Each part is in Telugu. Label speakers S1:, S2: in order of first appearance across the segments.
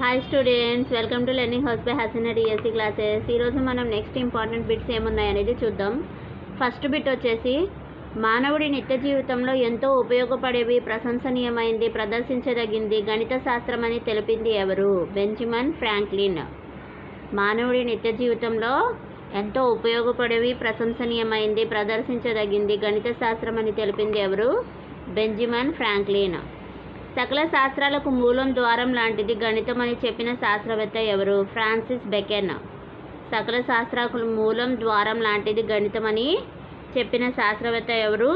S1: Hi students welcome to learning house by Hasana DSC classes ఈరోజు మనం నెక్స్ట్ ఇంపార్టెంట్ బిట్స్ ఏమున్నాయనేది చూద్దాం. ఫస్ట్ బిట్ వచ్చేసి మానవుడి నిత్య జీవితంలో ఎంతో ఉపయోగపడేవి ప్రశంసనీయమైంది ప్రదర్శించదగింది గణిత శాస్త్రం అని తెలిపింది ఎవరు? Benjamin Franklin. మానవుడి నిత్య జీవితంలో ఎంతో ఉపయోగపడేవి ప్రశంసనీయమైంది ప్రదర్శించదగింది గణిత శాస్త్రం అని తెలిపింది ఎవరు? Benjamin Franklin. సకల శాస్త్రాలకు మూలం ద్వారం లాంటిది గణితం అని చెప్పిన శాస్త్రవేత్త ఎవరు? Francis Bacon. సకల శాస్త్రాలకు మూలం ద్వారం లాంటిది గణితం అని చెప్పిన శాస్త్రవేత్త ఎవరు?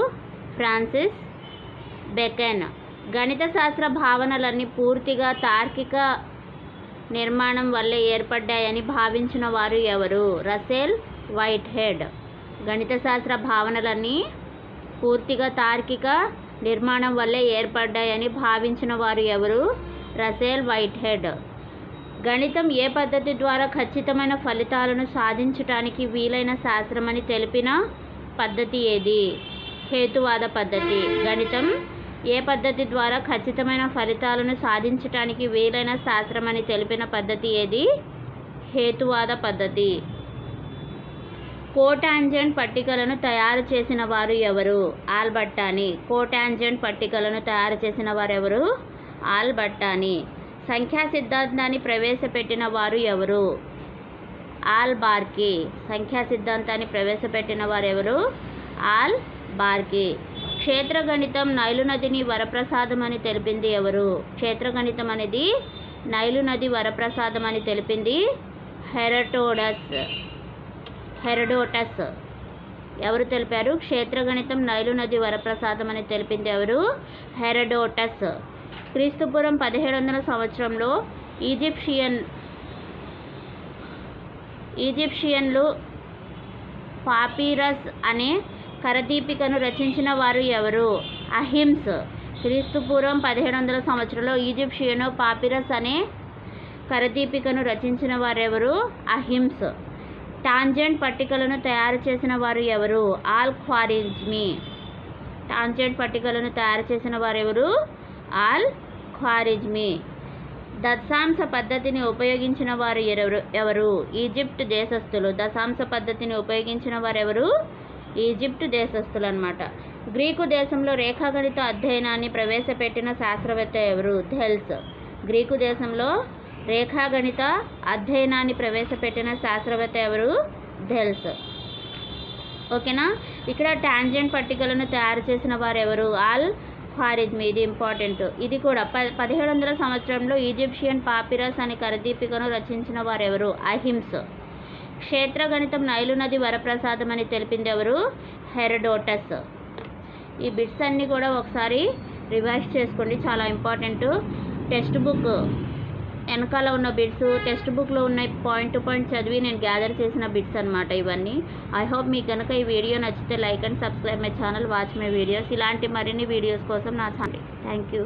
S1: Francis Bacon. గణిత శాస్త్ర భావనలన్నీ పూర్తిగా తార్కిక నిర్మాణం వల్లే ఏర్పడ్డాయని భావించిన వారు ఎవరు? రసెల్ వైట్ హెడ్ గణిత శాస్త్ర భావనలన్నీ పూర్తిగా తార్కిక నిర్మాణం వల్లే ఏర్పడ్డాయని భావించిన వారు ఎవరు? రసేల్ వైట్ హెడ్ గణితం ఏ పద్ధతి ద్వారా ఖచ్చితమైన ఫలితాలను సాధించటానికి వీలైన శాస్త్రమని తెలిపిన పద్ధతి ఏది? హేతువాద పద్ధతి. గణితం ఏ పద్ధతి ద్వారా ఖచ్చితమైన ఫలితాలను సాధించటానికి వీలైన శాస్త్రమని తెలిపిన పద్ధతి ఏది? హేతువాద పద్ధతి. కోటాంజెంట్ పట్టికలను తయారు చేసిన వారు ఎవరు? ఆల్బట్టాని కోటాంజెంట్ పట్టికలను తయారు చేసిన వారు ఎవరు? ఆల్బర్టాని. సంఖ్యా సిద్ధాంతాన్ని ప్రవేశపెట్టిన వారు ఎవరు? ఆల్ బార్కి సంఖ్యా సిద్ధాంతాన్ని ప్రవేశపెట్టిన వారు ఎవరు? ఆల్ బార్కీ క్షేత్రగణితం నైలు నదిని వరప్రసాదం అని తెలిపింది ఎవరు? క్షేత్రగణితం అనేది నైలు నది వరప్రసాదం అని తెలిపింది హెరటోడస్. హెరడోటస్. ఎవరు తెలిపారు? క్షేత్రగణితం నైలు నది వరప్రసాదం అని తెలిపింది ఎవరు? హెరడోటస్. క్రీస్తుపురం పదిహేడు వందల సంవత్సరంలో ఈజిప్షియన్ ఈజిప్షియన్లు పాపీరస్ అనే కరదీపికను రచించిన వారు ఎవరు? అహింస్ క్రీస్తుపూర్వం పదిహేడు వందల సంవత్సరంలో ఈజిప్షియను పాపిరస్ అనే కరదీపికను రచించిన వారెవరు? అహింస్ టాంజెంట్ పట్టికలను తయారు చేసిన వారు ఎవరు? ఆల్ ఖ్వారిజ్మీ టాంజెంట్ పట్టికలను తయారు చేసిన వారు ఎవరు? ఆల్ ఖ్వారిజ్మీ దశాంశ పద్ధతిని ఉపయోగించిన వారు ఎవరు? ఎవరు? ఈజిప్ట్ దేశస్థులు. దశాంశ పద్ధతిని ఉపయోగించిన వారు ఎవరు? ఈజిప్ట్ దేశస్థులు అనమాట గ్రీకు దేశంలో రేఖాగణిత అధ్యయనాన్ని ప్రవేశపెట్టిన శాస్త్రవేత్త ఎవరు? థెల్స్. గ్రీకు దేశంలో రేఖాగణిత అధ్యయనాన్ని ప్రవేశపెట్టిన శాస్త్రవేత్త ఎవరు? ధెల్స్. ఓకేనా? ఇక్కడ టాంజెంట్ పట్టికలను తయారు చేసిన వారు ఎవరు? ఆల్ ఖారిజ్మి ఇది ఇంపార్టెంట్. ఇది కూడా ప పదిహేడు వందల సంవత్సరంలో ఈజిప్షియన్ పాపిరస్ అనే కరదీపికను రచించిన వారు ఎవరు? అహింస్ క్షేత్రగణితం నైలు నది వరప్రసాదం అని తెలిపింది ఎవరు? హెరడోటస్. ఈ బిట్స్ అన్నీ కూడా ఒకసారి రివైజ్ చేసుకోండి చాలా ఇంపార్టెంట్. Text book. వెనకాల ఉన్న బిట్స్ టెక్స్ట్ బుక్లో ఉన్న పాయింట్ టు పాయింట్ చదివి నేను గ్యాదర్ చేసిన బిట్స్ అనమాట ఇవన్నీ. ఐ హోప్ మీకు కనుక ఈ వీడియో నచ్చితే like and subscribe my channel watch my videos ఇలాంటి మరిన్ని వీడియోస్ కోసం నా ఛానల్ థ్యాంక్ యూ